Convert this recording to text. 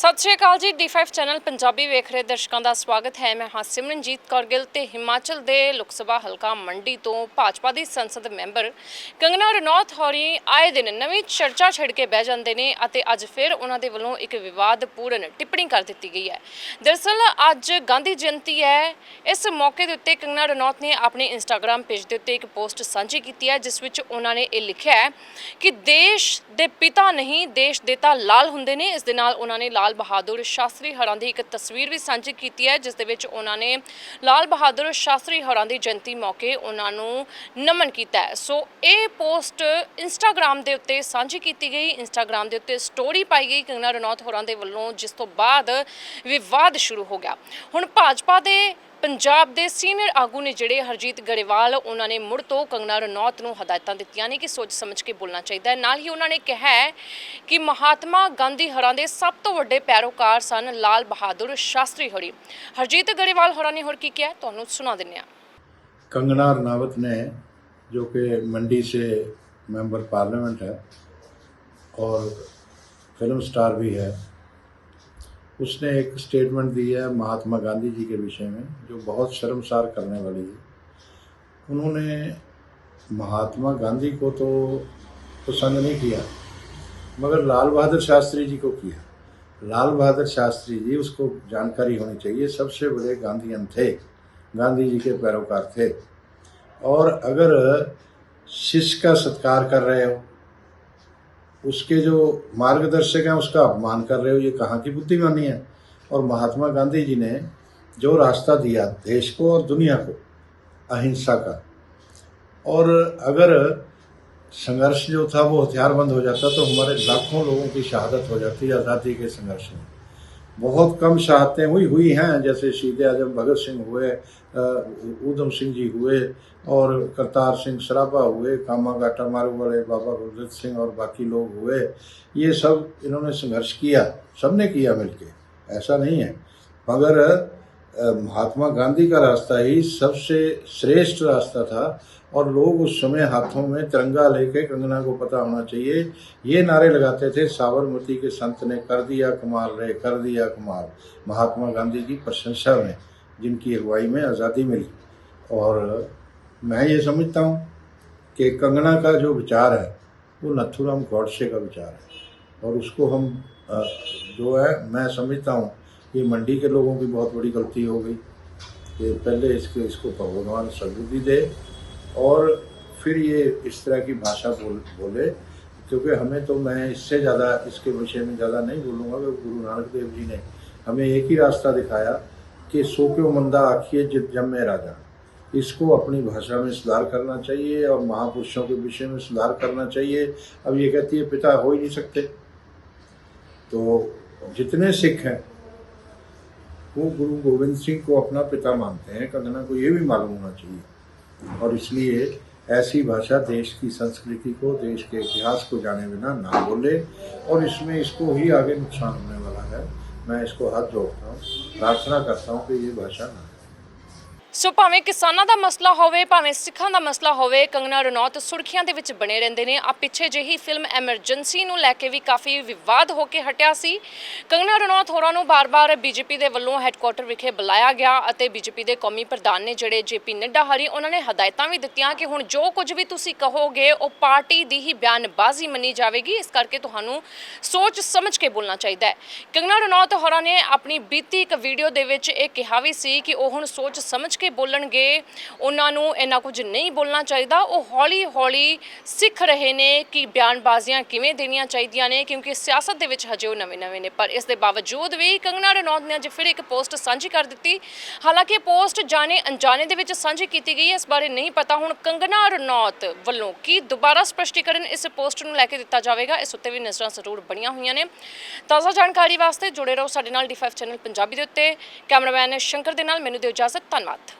ਸਤਿ ਸ਼੍ਰੀ ਅਕਾਲ ਜੀ D5 channel Punjabi ਵੇਖ ਰਹੇ ਦਰਸ਼ਕਾਂ ਦਾ ਸਵਾਗਤ ਹੈ। ਮੈਂ ਹਾਂ ਸਿਮਰਨਜੀਤ ਕੌਰ ਗਿੱਲ ਤੇ ਹਿਮਾਚਲ ਦੇ ਲੋਕ ਸਭਾ ਹਲਕਾ ਮੰਡੀ ਤੋਂ ਭਾਜਪਾ ਦੀ ਸੰਸਦ ਮੈਂਬਰ ਕੰਗਨਾ ਰਣੌਤ ਹੋਰੀ ਆਏ ਦਿਨ ਨਵੀਂ ਚਰਚਾ ਛਿੜ ਕੇ ਬਹਿ ਜਾਂਦੇ ਨੇ ਅਤੇ ਅੱਜ ਫਿਰ ਉਹਨਾਂ ਦੇ ਵੱਲੋਂ ਇੱਕ ਵਿਵਾਦਪੂਰਨ ਟਿੱਪਣੀ ਕਰ ਦਿੱਤੀ ਗਈ ਹੈ। ਦਰਅਸਲ ਅੱਜ ਗਾਂਧੀ ਜਯੰਤੀ ਹੈ। ਇਸ ਮੌਕੇ ਦੇ ਉੱਤੇ ਕੰਗਨਾ ਰਣੌਤ ਨੇ ਆਪਣੇ ਇੰਸਟਾਗ੍ਰam ਪੇਜ ਦੇ ਉੱਤੇ ਇੱਕ ਪੋਸਟ ਸਾਂਝੀ ਕੀਤੀ ਹੈ, ਜਿਸ ਵਿੱਚ ਉਹਨਾਂ ਨੇ ਇਹ ਲਿਖਿਆ ਹੈ ਕਿ ਦੇਸ਼ ਦੇ ਪਿਤਾ ਨਹੀਂ, ਦੇਸ਼ ਦੇ ਤਾਂ ਲਾਲ ਹੁੰਦੇ ਨੇ। ਇਸ ਦੇ ਨਾਲ ਉਹਨਾਂ ਨੇ ਲਾਲ ਬਹਾਦੁਰ ਸ਼ਾਸਤਰੀ ਹਰਾਂ ਦੀ ਇੱਕ ਤਸਵੀਰ ਵੀ ਸਾਂਝੀ ਕੀਤੀ ਹੈ, ਜਿਸ ਦੇ ਵਿੱਚ ਉਹਨਾਂ ਨੇ ਲਾਲ ਬਹਾਦਰ ਸ਼ਾਸਤਰੀ ਹਰਾਂ ਦੀ ਜਯੰਤੀ ਮੌਕੇ ਉਹਨਾਂ ਨੂੰ ਨਮਨ ਕੀਤਾ ਹੈ। ਸੋ ਇਹ ਪੋਸਟ ਇੰਸਟਾਗ੍ਰam ਦੇ ਉੱਤੇ ਸਾਂਝੀ ਕੀਤੀ ਗਈ। ਇੰਸਟਾਗ੍ਰam ਦੇ ਉੱਤੇ ਸਟੋਰੀ ਪਾਈ ਗਈ। ਕੰਗਨਾ ਰਣੌਤ ਹੋਰਾਂ ਦੇ ਵੱਲੋਂ ਜਿਸ ਤੋਂ ਬਾਅਦ ਵਿਵਾਦ ਸ਼ੁਰੂ ਹੋ ਗਿਆ। ਹੁਣ ਭਾਜਪਾ ਦੇ ਪੰਜਾਬ ਦੇ ਸੀਨੀਅਰ ਆਗੂ ਨੇ ਜਿਹੜੇ ਹਰਜੀਤ ਗਰੇਵਾਲ ਉਹਨਾਂ ਨੇ ਮੁੜ ਤੋਂ ਕੰਗਨਾ ਰਣੌਤ ਨੂੰ ਹਦਾਇਤਾਂ ਦਿੱਤੀਆਂ ਨੇ ਕਿ ਸੋਚ ਸਮਝ ਕੇ ਬੋਲਣਾ ਚਾਹੀਦਾ ਹੈ ਨਾਲ ਹੀ ਉਹਨਾਂ ਨੇ ਕਿਹਾ ਹੈ ਕਿ ਮਹਾਤਮਾ ਗਾਂਧੀ ਹਰਾਂ ਦੇ ਸਭ ਤੋਂ ਵੱਡੇ ਪੈਰੋਕਾਰ ਸਨ ਲਾਲ ਬਹਾਦਰ ਸ਼ਾਸਤਰੀ ਹਰੀ ਹਰਜੀਤ ਗਰੇਵਾਲ ਹੋਰਾਂ ਨੇ ਹੋਰ ਕੀ ਕਿਹਾ ਤੁਹਾਨੂੰ ਸੁਣਾ ਦਿੰਦੇ ਹਾਂ कंगना रनावत ने जो कि मंडी से मेंबर पार्लियामेंट है और फिल्म स्टार भी है उसने एक स्टेटमेंट दी है महात्मा गांधी जी के विषय में, जो बहुत शर्मसार करने वाली है। उन्होंने महात्मा गांधी को तो पसंद नहीं किया, मगर लाल बहादुर शास्त्री जी को किया। लाल बहादुर शास्त्री जी, उसको जानकारी होनी चाहिए, सबसे बड़े गांधीयन थे, गांधी जी के पैरोकार थे। और अगर शिष्य का सत्कार कर रहे हो उसके जो मार्गदर्शक हैं, उसका अपमान कर रहे हो, ये कहाँ की बुद्धिमानी है? और महात्मा गांधी जी ने जो रास्ता दिया देश को और दुनिया को, अहिंसा का, और अगर संघर्ष जो था वो हथियारबंद हो जाता तो हमारे लाखों लोगों की शहादत हो जाती, आज़ादी के संघर्ष में। बहुत कम शहादतें हुई हुई हैं, जैसे शहीद आज़म भगत सिंह हुए ऊधम सिंह जी हुए और करतार सिंह सराभा हुए, कामा गाटा मारू वाले बाबा गुरदत्त सिंह और बाकी लोग हुए। ये सब इन्होंने संघर्ष किया, सबने किया मिलके, ऐसा नहीं है। मगर महात्मा गांधी का रास्ता ही सबसे श्रेष्ठ रास्ता था और लोग उस समय हाथों में तिरंगा लेके कंगना को पता होना चाहिए। ये नारे लगाते थे, साबरमती के संत ने, कर दिया कुमार रे, कर दिया कुमार महात्मा गांधी की प्रशंसा में, जिनकी अगुवाई में आज़ादी मिली। और मैं ये समझता हूँ कि कंगना का जो विचार है, वो नथुराम गौडसे का विचार है। और उसको हम जो है, मैं समझता हूँ कि मंडी के लोगों की बहुत बड़ी गलती हो गई कि पहले इसके, इसको भगवान सदबुद्धि दे और फिर ये इस तरह की भाषा बोल, बोले, क्योंकि हमें तो मैं इससे ज़्यादा, इसके विषय में ज़्यादा नहीं बोलूँगा कि गुरु नानक देव जी ने हमें एक ही रास्ता दिखाया कि सो क्यों मंदा आखिए जित जम्मे राजा। इसको अपनी भाषा में सुधार करना चाहिए और महापुरुषों के विषय में सुधार करना चाहिए। अब ये कहती है, पिता हो ही नहीं सकते। तो जितने सिख हैं वो गुरु गोविंद सिंह को अपना पिता मानते हैं कंगना को ये भी मालूम होना चाहिए। और इसलिए ऐसी भाषा देश की संस्कृति को, देश के इतिहास को जाने बिना ना बोले, और इसमें इसको ही आगे नुकसान होने वाला है। मैं इसको हाथ जोड़ता हूँ, प्रार्थना करता हूँ कि ये भाषा ना ਸੋ ਭਾਵੇਂ ਕਿਸਾਨਾਂ ਦਾ ਮਸਲਾ ਹੋਵੇ, ਭਾਵੇਂ ਸਿੱਖਾਂ ਦਾ ਮਸਲਾ ਹੋਵੇ, ਕੰਗਨਾ ਰਣੌਤ ਸੁਰਖੀਆਂ ਦੇ ਵਿੱਚ ਬਣੇ ਰਹਿੰਦੇ ਨੇ। ਆ ਪਿੱਛੇ ਜਿਹੀ ਫਿਲਮ ਐਮਰਜੈਂਸੀ ਨੂੰ ਲੈ ਕੇ ਵੀ ਕਾਫੀ ਵਿਵਾਦ ਹੋ ਕੇ ਹਟਿਆ ਸੀ। ਕੰਗਨਾ ਰਣੌਤ ਹੋਰਾਂ ਨੂੰ ਬਾਰ-ਬਾਰ ਬੀਜੇਪੀ ਦੇ ਵੱਲੋਂ ਹੈੱਡਕੁਆਟਰ ਵਿਖੇ ਬੁਲਾਇਆ ਗਿਆ ਅਤੇ ਬੀਜੇਪੀ ਦੇ ਕੌਮੀ ਪ੍ਰਧਾਨ ਨੇ ਜਿਹੜੇ ਜੇਪੀ ਨੱਡਾ ਹਰੀ ਉਹਨਾਂ ਨੇ ਹਦਾਇਤਾਂ ਵੀ ਦਿੱਤੀਆਂ ਕਿ ਹੁਣ ਜੋ ਕੁਝ ਵੀ ਤੁਸੀਂ ਕਹੋਗੇ, ਉਹ ਪਾਰਟੀ ਦੀ ਹੀ ਬਿਆਨਬਾਜ਼ੀ ਮੰਨੀ ਜਾਵੇਗੀ। ਇਸ ਕਰਕੇ ਤੁਹਾਨੂੰ ਸੋਚ ਸਮਝ ਕੇ ਬੋਲਣਾ ਚਾਹੀਦਾ ਹੈ। ਕੰਗਨਾ ਰਣੌਤ ਹੋਰਾਂ ਨੇ ਆਪਣੀ ਬੀਤੀ ਇੱਕ ਵੀਡੀਓ ਦੇ ਵਿੱਚ ਇਹ ਕਿਹਾ ਵੀ ਸੀ ਕਿ ਉਹ ਹੁਣ ਸੋਚ ਸਮਝ ਕੇ ਬੋਲਣਗੇ, ਉਹਨਾਂ ਨੂੰ ਇੰਨਾ ਕੁਝ ਨਹੀਂ ਬੋਲਣਾ ਚਾਹੀਦਾ। ਉਹ ਹੌਲੀ-ਹੌਲੀ ਸਿੱਖ ਰਹੇ ਨੇ ਕਿ ਬਿਆਨਬਾਜ਼ੀਆਂ ਕਿਵੇਂ ਦੇਣੀਆਂ ਚਾਹੀਦੀਆਂ ਨੇ, ਕਿਉਂਕਿ ਸਿਆਸਤ ਦੇ ਵਿੱਚ ਹਜੇ ਉਹ ਨਵੇਂ-ਨਵੇਂ ਨੇ। ਪਰ ਇਸ ਦੇ ਬਾਵਜੂਦ ਵੀ ਕੰਗਨਾ ਰਣੌਤ ਨੇ ਅੱਜ ਫਿਰ ਇੱਕ ਪੋਸਟ ਸਾਂਝੀ ਕਰ ਦਿੱਤੀ। ਹਾਲਾਂਕਿ ਇਹ ਪੋਸਟ ਜਾਣੇ ਅਣਜਾਣੇ ਦੇ ਵਿੱਚ ਸਾਂਝੀ ਕੀਤੀ ਗਈ ਹੈ, ਇਸ ਬਾਰੇ ਨਹੀਂ ਪਤਾ। ਹੁਣ ਕੰਗਨਾ ਰਣੌਤ ਵੱਲੋਂ ਕੀ ਦੁਬਾਰਾ ਸਪਸ਼ਟੀਕਰਨ ਇਸ ਪੋਸਟ ਨੂੰ ਲੈ ਕੇ ਦਿੱਤਾ ਜਾਵੇਗਾ, ਇਸ ਉੱਤੇ ਵੀ ਨਜ਼ਰਾਂ ਜ਼ਰੂਰ ਬਣੀਆਂ ਹੋਈਆਂ ਨੇ। ਤਾਜ਼ਾ ਜਾਣਕਾਰੀ ਵਾਸਤੇ ਜੁੜੇ ਰਹੋ ਸਾਡੇ ਨਾਲ D5 ਚੈਨਲ ਪੰਜਾਬੀ ਦੇ ਉੱਤੇ। ਕੈਮਰਾਮੈਨ ਸ਼ੰਕਰ ਦੇ ਨਾਲ, ਮੈਨੂੰ ਦਿਓ ਇਜਾਜ਼ਤ, ਧੰਨਵਾਦ।